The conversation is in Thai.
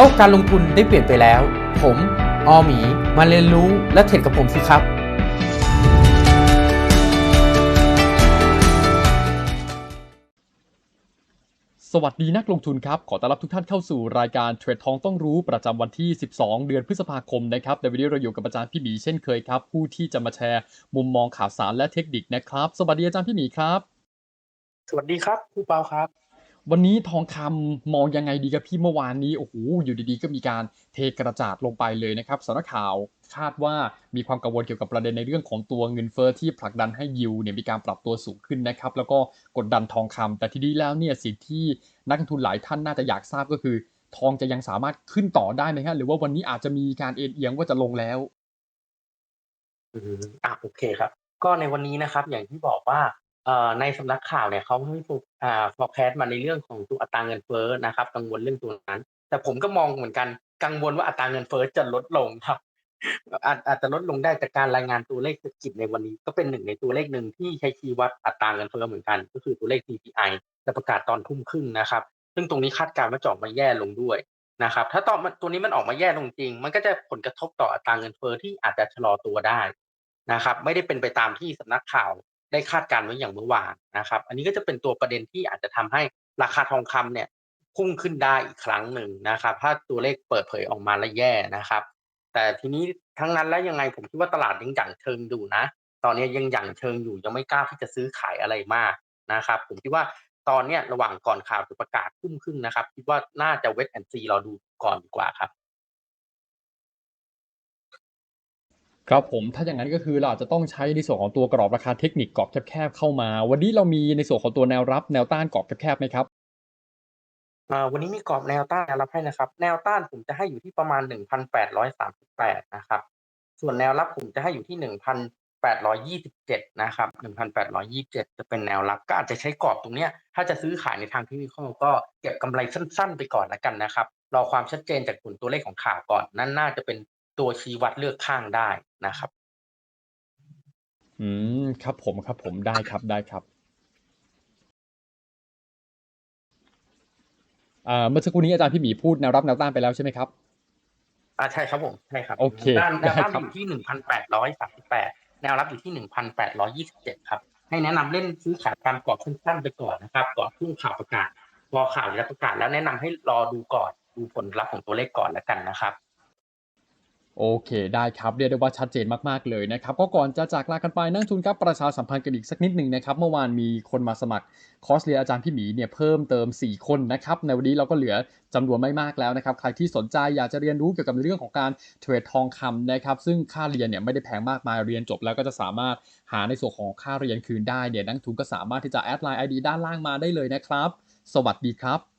โลกการลงทุนได้เปลี่ยนไปแล้ว ผมออหมี มาเรียนรู้และเทรดกับผมสิครับ สวัสดีนักลงทุนครับ ขอต้อนรับทุกท่านเข้าสู่รายการเทรดทองต้องรู้ประจำวันที่ 12 เดือนพฤษภาคมนะครับในวันนี้เราอยู่กับอาจารย์พี่หมีเช่นเคยครับ ผู้ที่จะมาแชร์มุมมองข่าวสารและเทคนิคนะครับ สวัสดีอาจารย์พี่หมีครับ สวัสดีครับครูเปาครับ วันนี้ทองคำมองยังไงดีครับพี่เมื่อวานนี้โอ้โหอยู่ดีๆ ก็มีการเทกระจาดลงไปเลยนะครับสำนักข่าวคาดว่ามีความกังวลเกี่ยวกับประเด็นในเรื่องของตัวเงินเฟ้อที่ผลักดันให้ยิวเนี่ยมีการปรับตัวสูงขึ้นนะครับ แล้วก็กดดันทองคำแต่ทีนี้แล้วเนี่ยสิ่งที่นักทุนหลายท่านน่าจะอยากทราบก็คือ ทองจะยังสามารถขึ้นต่อได้ไหมครับหรือว่าวันนี้อาจจะมีการเอ็นเอียงว่าจะลงแล้วอะโอเคครับ ก็ในวันนี้นะครับ อย่างที่บอกว่า เอ่อในสำนักข่าวเนี่ยเขาให้ฟูอ่า forecast มาในเรื่องของตัวอัตราเงินเฟ้อนะครับ กังวลเรื่องตัวนั้น แต่ผมก็มองเหมือนกันกังวลว่าอัตราเงินเฟ้อจะลดลงครับอาจอาจจะลดลงได้จากการรายงานตัวเลขเศรษฐกิจในวันนี้ ก็เป็นหนึ่งในตัวเลขหนึ่งที่ใช้ชี้วัดอัตราเงินเฟ้อเหมือนกัน ก็คือตัวเลข CPI จะประกาศตอนทุ่มครึ่งนะครับ ซึ่งตรงนี้คาดการณ์ว่าจะออกมาแย่ลงด้วยนะครับ ถ้าตอนตัวนี้มันออกมาแย่ลงจริง มันก็จะผลกระทบต่ออัตราเงินเฟ้อที่อาจจะชะลอตัวได้นะครับ ไม่ได้เป็นไปตามที่สำนักข่าว ได้คาดการณ์ไว้อย่างเมื่อวานนะครับ อันนี้ก็จะเป็นตัวประเด็นที่อาจจะทำให้ราคาทองคำเนี่ยพุ่งขึ้นได้อีกครั้งหนึ่งนะครับ ถ้าตัวเลขเปิดเผยออกมาแล้วแย่นะครับ แต่ทีนี้ทั้งนั้นแล้วยังไงผมคิดว่าตลาดยังหยั่งเชิงอยู่นะ ตอนนี้ยังหยั่งเชิงอยู่ยังไม่กล้าที่จะซื้อขายอะไรมากนะครับ ผมคิดว่าตอนเนี้ยระหว่างก่อนข่าวจะประกาศพุ่มขึ้นนะครับ คิดว่าน่าจะเวทแอนซีรอดูก่อนดีกว่าครับ ครับผมถ้าอย่างนั้นก็คือเราอาจจะต้องใช้ในส่วนของตัวกรอบราคาเทคนิคกรอบแคบๆเข้ามา วันนี้เรามีในส่วนของตัวแนวรับแนวต้านกรอบแคบๆไหมครับอ่าวันนี้มีกรอบแนวต้านแนวรับให้นะครับ แนวต้านผมจะให้อยู่ที่ประมาณ 1,838 นะครับ ส่วนแนวรับผมจะให้อยู่ที่ 1,827 นะครับ 1,827 จะเป็นแนวรับ ก็อาจจะใช้กรอบตรงเนี้ยถ้าจะซื้อขายในทางเทคนิคก็เก็บกำไรสั้น ๆ ไปก่อนแล้วกันนะครับรอความชัดเจนจากผลตัวเลขของข่าวก่อนนั่นน่าจะเป็น ตัวชี้วัดเลือกข้างได้นะครับ อืมครับผมครับผมได้ครับได้ครับอ่าเมื่อสักครู่นี้อาจารย์พี่หมีพูดแนวรับแนวต้านไปแล้วใช่ไหมครับอ่าใช่ครับผมใช่ครับโอเคแนวต้านแนวต้านได้ครับอยู่ที่หนึ่งพันแปดร้อยสามสิบแปดแนวรับอยู่ที่หนึ่งพันแปดร้อยี่สิบเจ็ดครับ ให้แนะนำเล่นซื้อขายตามกรอบสั้นๆไปก่อนนะครับก่อนพุ่งข่าวประกาศพอข่าวจะประกาศแล้วแนะนำให้รอดูก่อนดูผลลัพธ์ของตัวเลขก่อนแล้วกันนะครับ โอเค ได้ครับ เรียกได้ว่าชัดเจนมากๆเลยนะครับ ก็ก่อนจะจากลากันไปนักทุนครับ ประชาสัมพันธ์กันอีกสักนิดหนึ่งนะครับ เมื่อวานมีคนมาสมัครคอร์สเรียนอาจารย์พี่หมีเนี่ยเพิ่มเติม 4 คนนะครับ ในวันนี้เราก็เหลือจำนวนไม่มากแล้วนะครับ ใครที่สนใจอยากจะเรียนรู้เกี่ยวกับเรื่องของการเทรดทองคำนะครับ ซึ่งค่าเรียนเนี่ยไม่ได้แพงมากมายเรียนจบแล้วก็จะสามารถหาในส่วนของค่าเรียนคืนได้เนี่ยนักทุนก็สามารถที่จะแอดไลน์ ID ด้านล่างมาได้เลยนะครับ สวัสดีครับ